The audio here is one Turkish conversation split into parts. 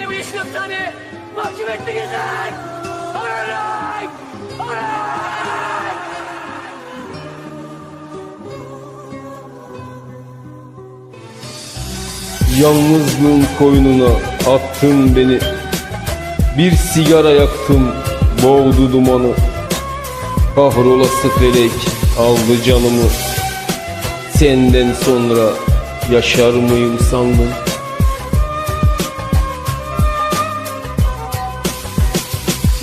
74 tane mahkum ettiniz lan! Alay! Alay! Yalnızlığın koynuna attın beni Bir sigara yaktım boğdu dumanı Kahrolası felek aldı canımı Senden sonra yaşar mıyım sandın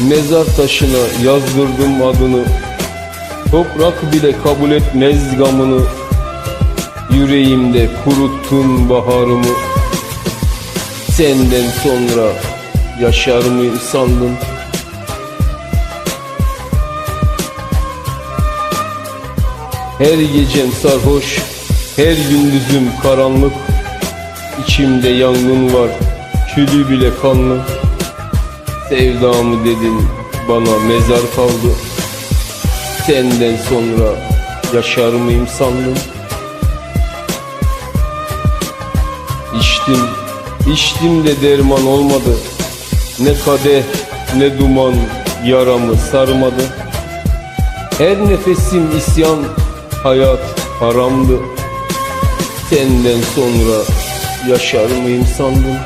Mezar taşına yazdırdım adını. Toprak bile kabul etmez gamını. Yüreğimde kuruttun baharımı. Senden sonra yaşar mıyım sandın Her gecem sarhoş Her gündüzüm karanlık. İçimde yangın var Külü bile kanlı Sevdamı dedin bana mezar kaldı. Senden sonra yaşar mıyım sandın İçtim, içtim de derman olmadı. Ne kadeh ne duman yaramı sarmadı. Her nefesim isyan, hayat haramdı. Senden sonra yaşar mıyım sandın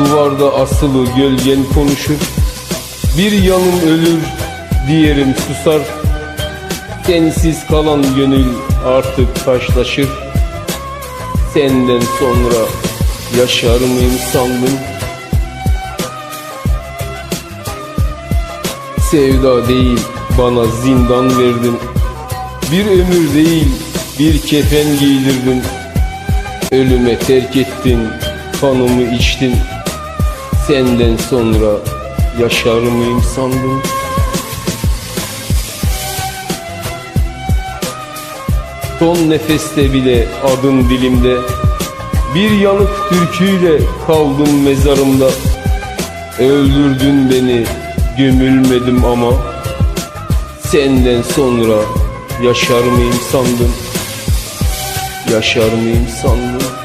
Duvarda asılı gölgen konuşur. Bir yanım ölür, diğerim susar. Sensiz kalan gönül artık taşlaşır. Senden sonra yaşar mıyım sandın Sevda değil bana zindan verdin. Bir ömür değil bir kefen giydirdin. Ölüme terk ettin kanımı içtin Senden sonra yaşar mıyım sandın? Son nefeste bile adın dilimde Bir yanık türküyle kaldım mezarımda. Öldürdün beni gömülmedim ama Senden sonra yaşar mıyım sandın? Yaşar mıyım sandın